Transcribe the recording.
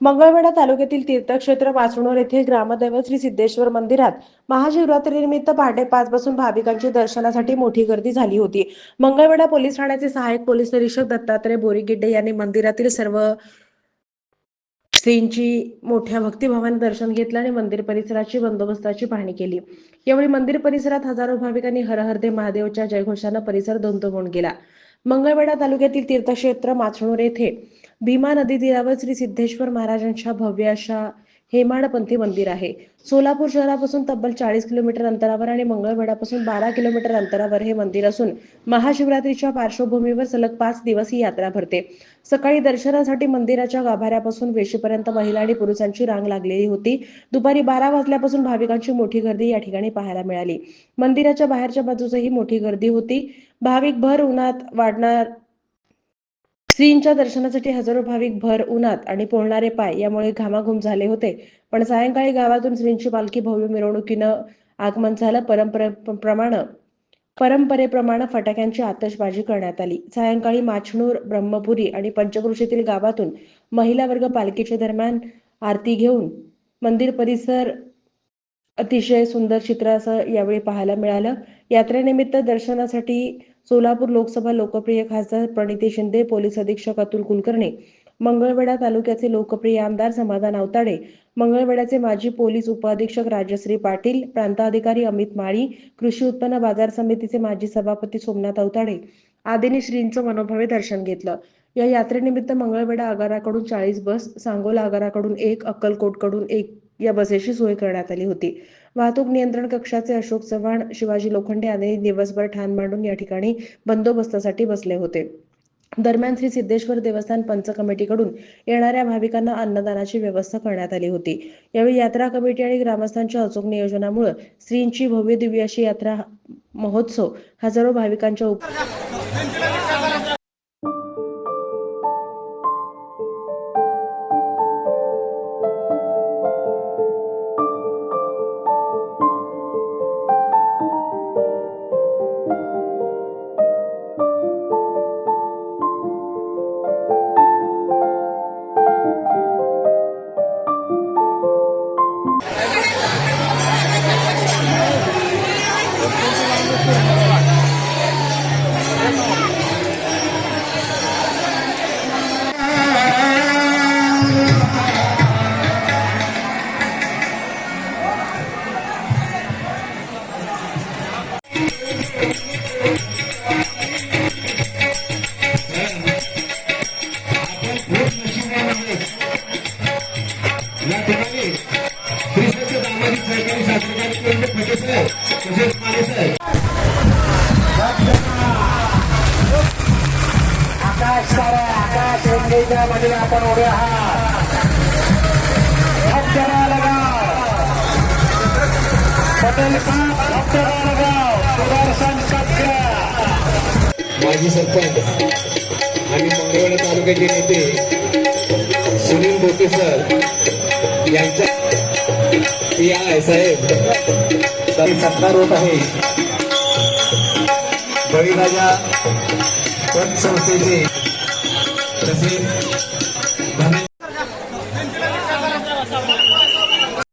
मंगळवेढा तालुक्यातील तीर्थक्षेत्र पाचवणूर येथे ग्रामदैवत श्री सिद्धेश्वर मंदिरात महाशिवरात्रीनिमित्त पहाटे पाच पासून भाविकांची दर्शनासाठी मोठी गर्दी झाली होती. मंगळवेढा पोलीस ठाण्याचे सहाय्यक पोलीस निरीक्षक दत्तात्रय बोरीगिड्डे यांनी मंदिरातील सर्व श्रींची मोठ्या भक्तिभावाने दर्शन घेतलं आणि मंदिर परिसराची बंदोबस्ताची पाहणी केली. यावेळी मंदिर परिसरात हजारो भाविकांनी हर महादेवच्या जयघोषानं परिसर दोन गेला मंगळवेढा तालुक्यातील तीर्थक्षेत्र माचणूर येथे भीमा नदी तीरावर श्री सिद्धेश्वर महाराजांच्या भव्य अशा हेमाडपंथी मंदिर आहे. सोलापूर शहरापासून तब्बल चाळीस किलोमीटर अंतरावर आणि मंगळवेढापासून बारा किलोमीटर अंतरावर हे मंदिर असून महाशिवरात्रीच्या पार्श्वभूमीवर सलग पाच दिवस ही यात्रा भरते. सकाळी दर्शनासाठी मंदिराच्या गाभाऱ्यापासून वेशीपर्यंत महिला आणि पुरुषांची रांग लागलेली होती. दुपारी बारा वाजल्यापासून भाविकांची मोठी गर्दी या ठिकाणी पाहायला मिळाली. मंदिराच्या बाहेरच्या बाजूसही मोठी गर्दी होती. भाविक भर उन्हात वाढणार श्रींच्या दर्शनासाठी हजारो भाविक भर उन्हात आणि पोळणारे पाय यामुळे घामाघूम झाले होते. पण सायंकाळी गावातून श्रींची पालखी भव्य मिरवणुकीनं आगमन झालं. परंपरेप्रमाणे परंपरेप्रमाणे फटाक्यांची आतषबाजी करण्यात आली. सायंकाळी माछणूर ब्रह्मपुरी आणि पंचक्रोशीतील गावातून महिला वर्ग पालखीच्या दरम्यान आरती घेऊन मंदिर परिसर अतिशय सुंदर चित्र असं यावेळी पाहायला मिळालं. यात्रेनिमित्त दर्शनासाठी सोलापूर लोकसभा लोकप्रिय खासदार प्रणिती शिंदे पोलीस अधीक्षक अतुल कुलकर्णी मंगळवेढा तालुक्याचे लोकप्रिय आमदार समाधान अवताडे मंगळवेढ्याचे माजी पोलीस उपअधीक्षक राजश्री पाटील प्रांताधिकारी अमित माळी कृषी उत्पन्न बाजार समितीचे माजी सभापती सोमनाथ अवताडे आदींनी श्रींचं मनोभावे दर्शन घेतलं. या यात्रेनिमित्त मंगळवेढा आगाराकडून चाळीस बस सांगोला आगाराकडून एक अक्कलकोटकडून एक या बसेची सोय करण्यात आली होती. वाहतूक नियंत्रण कक्षाचे अशोक चव्हाण शिवाजी लोखंडे यांनी दिवसभर ठाण मांडून या ठिकाणी बंदोबस्तासाठी बसले होते. दरम्यान श्री सिद्धेश्वर देवस्थान पंच कमिटीकडून येणाऱ्या भाविकांना अन्नदानाची व्यवस्था करण्यात आली होती. यावेळी यात्रा कमिटी आणि ग्रामस्थांच्या अचूक नियोजनामुळे श्रींची भव्य दिव्य अशी यात्रा महोत्सव हजारो भाविकांच्या उप साहेब तसेच माने साहेब मध्ये आपण उभे आहात. लगाव पटेल लगाव सुदर्शन सत्र माजी सरपंच आणि मंगळवेढा तालुक्याचे नेते सुनील बोके सर यांच्या पी आय साहेब तरी सत्कार होत आहे. बळीराजा पतसंस्थेचे तसेच